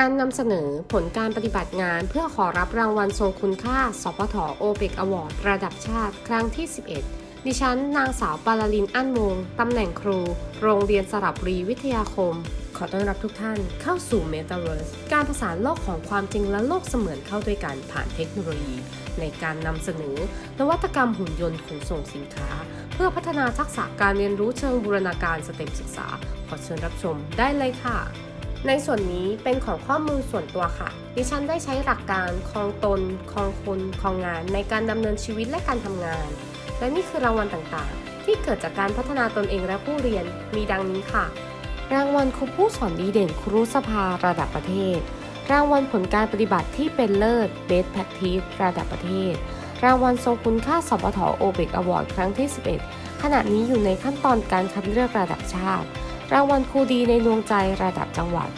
การนำเสนอผลการปฏิบัติงานเพื่อขอรับรางวัลทรงคุณค่าสปทโอเปกอวอร์ดระดับชาติ ครั้งที่ 11 ดิฉัน นางสาวปาลลินอั้นวงตำแหน่งครู โรงเรียนสระบุรีวิทยาคม ขอต้อนรับทุกท่านเข้าสู่ Metaverse การผสานโลกของความจริงและโลกเสมือนเข้าด้วยกันผ่านเทคโนโลยี ในการนำเสนอ นวัตกรรมหุ่นยนต์ขนส่งสินค้า เพื่อพัฒนาทักษะการเรียนรู้เชิงบูรณาการสเต็ปศึกษา ขอเชิญรับชมได้เลยค่ะ ในส่วนนี้เป็นของข้อมูลส่วนตัวค่ะ ดิฉันได้ใช้หลักการคลองตนคลองคนคลองงาน ในการดำเนินชีวิตและการทำงาน และนี่คือรางวัลต่างๆ ที่เกิดจากการพัฒนาตนเองและผู้เรียนมีดังนี้ค่ะ รางวัลครูผู้สอนดีเด่นครูสภาระดับประเทศ รางวัลผลการปฏิบัติที่เป็นเลิศ Best Practice ระดับประเทศ รางวัลทรงคุณค่าสปทโอเบกอวอร์ดครั้งที่ 11 ขณะนี้อยู่ในขั้นตอนการคัดเลือกระดับชาติ รางวัลครูดีในดวงใจระดับจังหวัด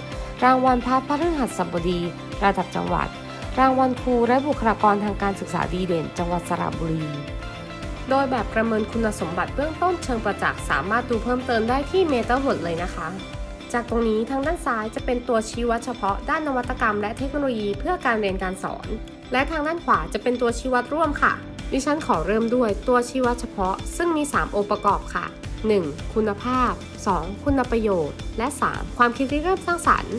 รางวัลพระพฤหัสบดี ระดับจังหวัด รางวัลครูและบุคลากรทางการศึกษาดีเด่น จังหวัดสระบุรี โดยแบบประเมินคุณสมบัติเบื้องต้นเชิงประจักษ์สามารถดูเพิ่มเติมได้ที่เมตา w ดเลยนะคะ จากตรงนี้ทางด้านซ้ายจะเป็นตัวชี้วัดเฉพาะด้านนวัตกรรม และเทคโนโลยีเพื่อการเรียนการสอน และทางด้านขวาจะเป็นตัวชี้วัดร่วมค่ะ ดิฉันขอเริ่มด้วยตัวชี้วัดเฉพาะ ซึ่งมี 3 องค์ประกอบค่ะ 1. คุณภาพ 2. คุณประโยชน์ และ 3. ความคิดริเริ่มสร้างสรรค์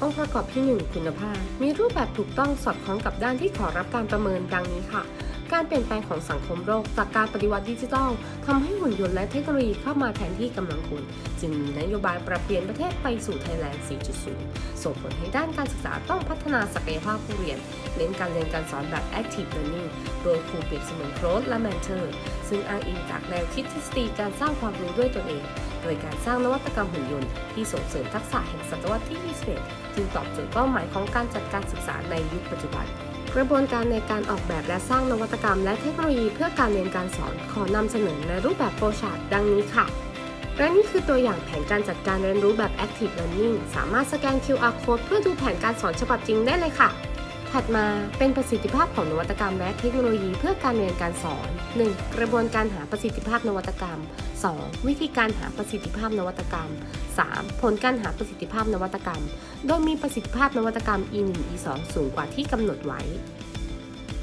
องค์ประกอบที่ 1 คุณภาพ มีรูปแบบถูกต้องสอดคล้องกับด้านที่ขอรับการประเมินดังนี้ค่ะ การเปลี่ยนแปลงของสังคมโลกจากการปฏิวัติดิจิทัลทำให้หุ่นยนต์และเทคโนโลยีเข้ามาแทนที่กำลังคน จึงมีนโยบายปรับเปลี่ยนประเทศไปสู่ไทยแลนด์ 4.0 ส่งผลให้ด้านการศึกษาต้องพัฒนาศักยภาพผู้เรียน เน้นการเรียนการสอนแบบ active learning โดยครูเปรียบเสมือนโค้ชและแมนเทอร์ ซึ่งอ้างอิงจากแนวคิดทฤษฎีการสร้างความรู้ด้วยตนเอง โดยการสร้างนวัตกรรมหุ่นยนต์ที่ส่งเสริมทักษะแห่งศตวรรษที่ 21 จึงตอบโจทย์เป้าหมายของการจัดการศึกษาในยุคปัจจุบัน กระบวนการในการออกแบบและสร้างนวัตกรรม และเทคโนโลยีเพื่อการเรียนการสอนขอนำเสนอในรูปแบบโฟชาร์ตดังนี้ค่ะ และนี่คือตัวอย่างแผนการจัดการเรียนรู้แบบ Active Learning สามารถสแกน QR Code เพื่อดูแผนการสอนฉบับจริงได้เลยค่ะ ถัดมาเป็นประสิทธิภาพของนวัตกรรมและเทคโนโลยีเพื่อการเรียนการสอน 1. กระบวนการหาประสิทธิภาพนวัตกรรม 2. วิธีการหาประสิทธิภาพนวัตกรรม 3. ผลการหาประสิทธิภาพนวัตกรรม โดยมีประสิทธิภาพนวัตกรรม E1 E2 สูงกว่าที่กำหนดไว้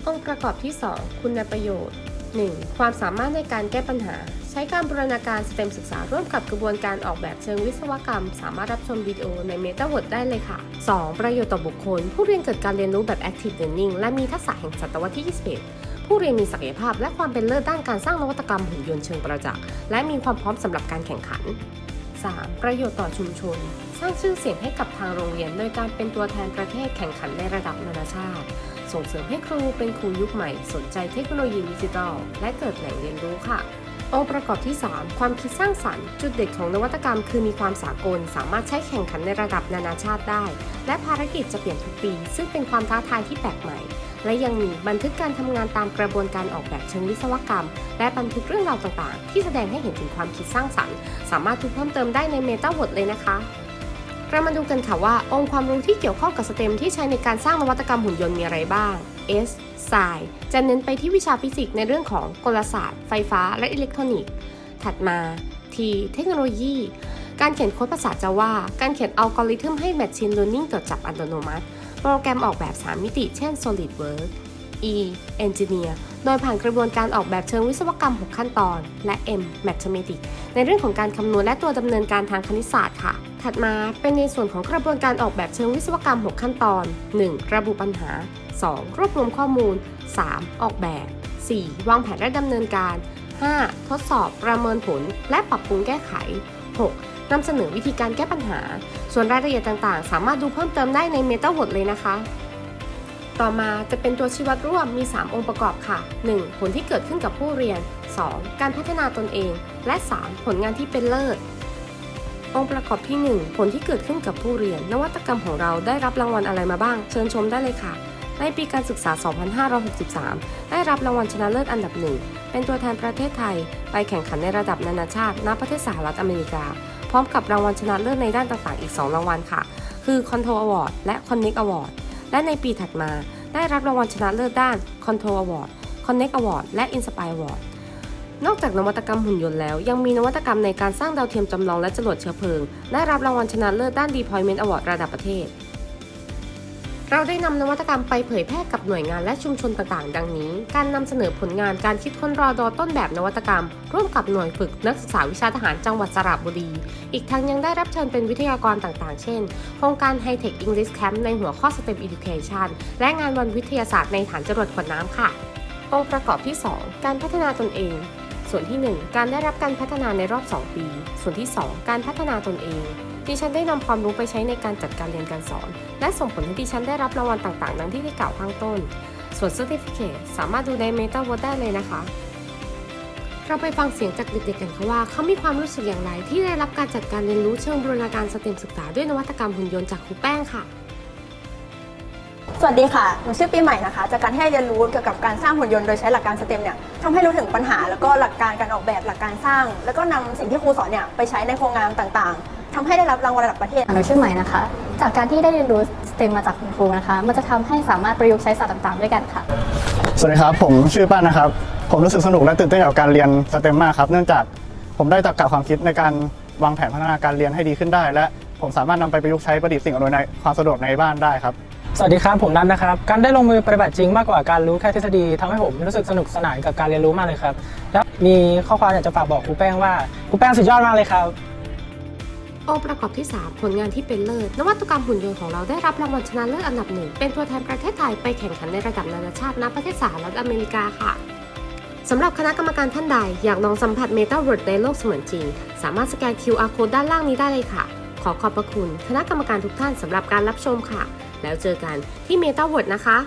องค์ประกอบที่ 2 คุณประโยชน์ 1. ความสามารถในการแก้ปัญหา ใช้การบูรณาการสเต็มศึกษาร่วมกับกระบวนการออกแบบเชิงวิศวกรรม สามารถรับชมวิดีโอใน Meta w o r d ได้เลยค่ะ 2. ประโยชน์ต่อบุคคล ผู้เรียนเกิดการเรียนรู้แบบ Active Learning และมีทักษะแห่งศตวรรษที่ 21ผู้เรียนมีศักยภาพและความเป็นเลิศด้านการสร้างนวัตกรรมหุ่นยนต์เชิงประจักษ์และมีความพร้อมสำหรับการแข่งขัน 3. ประโยชน์ต่อชุมชนสร้างชื่อเสียงให้กับทางโรงเรียน โดยการเป็นตัวแทนประเทศแข่งขันในระดับนานาชาติ ส่งเสริมให้ครูเป็นครูยุคใหม่ สนใจเทคโนโลยีดิจิทัล และเกิดแหล่งเรียนรู้ค่ะองค์ประกอบที่ 3 ความคิดสร้างสรรค์ จุดเด่นของนวัตกรรมคือมีความสากล สามารถใช้แข่งขันในระดับนานาชาติได้ และภารกิจจะเปลี่ยนทุกปี ซึ่งเป็นความท้าทายที่แปลกใหม่ และยังมีบันทึกการทำงานตามกระบวนการออกแบบเชิงวิศวกรรม และบันทึกเรื่องราวต่างๆ ที่แสดงให้เห็นถึงความคิดสร้างสรรค์ สามารถดูเพิ่มเติมได้ใน Meta w o r d เลยนะคะ เรามาดูกันค่ะว่าองค์ความรู้ที่เกี่ยวข้องกับสเต็มที่ใช้ในการสร้างนวัตกรรมหุ่นยนต์มีอะไรบ้าง S สายจะเน้นไปที่วิชาฟิสิกส์ในเรื่องของกลศาสตร์ ไฟฟ้า และอิเล็กทรอนิกส์ ถัดมา T เทคโนโลยี การเขียนโค้ดภาษา Java การเขียนอัลกอริทึมให้ Machine Learning ตรวจจับอัตโนมัติ โปรแกรมออกแบบ 3 มิติ เช่น SolidWorks E Engineer โดยผ่านกระบวนการออกแบบเชิงวิศวกรรม 6 ขั้นตอน และ M Mathematics ในเรื่องของการคำนวณและตัวดำเนินการทางคณิตศาสตร์ค่ะ ถัดมาเป็นในส่วนของกระบวนการออกแบบเชิงวิศวกรรม 6 ขั้นตอน 1. ระบุปัญหา 2. รวบรวมข้อมูล 3. ออกแบบ 4. วางแผนและดำเนินการ 5. ทดสอบประเมินผล และปรับปรุงแก้ไข 6. นำเสนอวิธีการแก้ปัญหา ส่วนรายละเอียดต่างๆ สามารถดูเพิ่มเติมได้ใน Meta w o r d เลยนะคะ ต่อมาจะเป็นตัวชี้วัดร่วมมี 3 องค์ประกอบค่ะ 1. ผลที่เกิดขึ้นกับผู้เรียน 2. การพัฒนาตนเอง และ 3. ผลงานที่เป็นเลิศองค์ประกอบที่ 1 ผลที่เกิดขึ้นกับผู้เรียน นวัตกรรมของเราได้รับรางวัลอะไรมาบ้าง เชิญชมได้เลยค่ะ ในปีการศึกษา 2563 ได้รับรางวัลชนะเลิศอันดับหนึ่งเป็นตัวแทนประเทศไทย ไปแข่งขันในระดับนานาชาติ ณ ประเทศสหรัฐอเมริกา พร้อมกับรางวัลชนะเลิศในด้านต่างๆ อีก 2 รางวัลค่ะ คือ Control Award และ Connect Award และในปีถัดมาได้รับรางวัลชนะเลิศด้าน Control Award Connect Award และ Inspire Award นอกจากนวัตกรรมหุ่นยนต์แล้ว ยังมีนวัตกรรมในการสร้างดาวเทียมจำลองและจรวดเชื้อเพลิง ได้รับรางวัลชนะเลิศด้าน Deployment Award ระดับประเทศ เราได้นำนวัตกรรมไปเผยแพร่กับหน่วยงานและชุมชนต่างๆ ดังนี้ การนำเสนอผลงานการคิดค้นรอดอต้นแบบนวัตกรรม ร่วมกับหน่วยฝึกนักศึกษาวิชาทหารจังหวัดสระบุรี อีกทั้งยังได้รับเชิญเป็นวิทยากรต่างๆ เช่น โครงการ High Tech English Camp ในหัวข้อ STEM Education และงานวันวิทยาศาสตร์ในฐานจรวดขวดน้ำค่ะ องค์ประกอบที่ 2 การพัฒนาตนเอง ส่วนที่ 1 การได้รับการพัฒนาในรอบ 2 ปี ส่วนที่ 2 การพัฒนาตนเอง ดิฉันได้นำความรู้ไปใช้ในการจัดการเรียนการสอน และส่งผลให้ดิฉันได้รับรางวัลต่างๆ ดังที่ได้กล่าวข้างต้น ส่วน Certificate สามารถดูใน Meta w o r d ได้เลยนะคะ เราไปฟังเสียงจากเด็กๆกันค่ะว่า เขามีความรู้สึกอย่างไร ที่ได้รับการจัดการเรียนรู้เชิงบูรณาการสเต็มศึกษาด้วยนวัตกรรมหุ่นยนต์จากครูแป้งค่ะสวัสดีค่ะ หนูชื่อปีใหม่นะคะ จากการที่เรียนรู้เกี่ยวกับการสร้างหุ่นยนต์โดยใช้หลักการสเต็มเนี่ยทำให้รู้ถึงปัญหาแล้วก็หลักการการออกแบบหลักการสร้าง แล้วก็นำสิ่งที่ครูสอนเนี่ยไปใช้ในโครงงานต่างๆ ทำให้ได้รับรางวัลระดับประเทศ หนูชื่อใหม่นะคะ จากการที่ได้เรียนรู้สเต็มมาจากคุณครูนะคะ มันจะทำให้สามารถประยุกต์ใช้ศาสตร์ต่างๆ ด้วยกันค่ะ สวัสดีครับ ผมชื่อป้านนะครับ ผมรู้สึกสนุกและตื่นเต้นกับการเรียนสเต็มมากครับ เนื่องจากผมได้ตรรกะความคิดในการวางแผนพัฒนาการเรียนให้ดีขึ้นได้ และผมสามารถนำไปประยุกต์ใช้ประดิษฐ์สิ่งอำนวยในความสะดวกในบ้านได้ครับ สวัสดีครับ ผมนัทนะครับ การได้ลงมือปฏิบัติจริงมากกว่าการรู้แค่ทฤษฎีทำให้ผมรู้สึกสนุกสนานกับการเรียนรู้มากเลยครับ และมีข้อความอยากจะฝากบอกครูแป้งว่าครูแป้งสุดยอดมากเลยครับ องค์ประกอบที่ 3 ผลงานที่เป็นเลิศ นวัตกรรมหุ่นยนต์ของเราได้รับรางวัลชนะเลิศอันดับหนึ่งเป็นตัวแทนประเทศไทยไปแข่งขันในระดับนานาชาติณประเทศสหรัฐอเมริกาค่ะสำหรับคณะกรรมการท่านใด อยากลองสัมผัส Meta World ในโลกเสมือนจริง สามารถสแกน QR Code ด้านล่างนี้ได้เลยค่ะ ขอขอบพระคุณ คณะกรรมการทุกท่านสำหรับการรับชมค่ะ แล้วเจอกันที่ Meta World นะคะ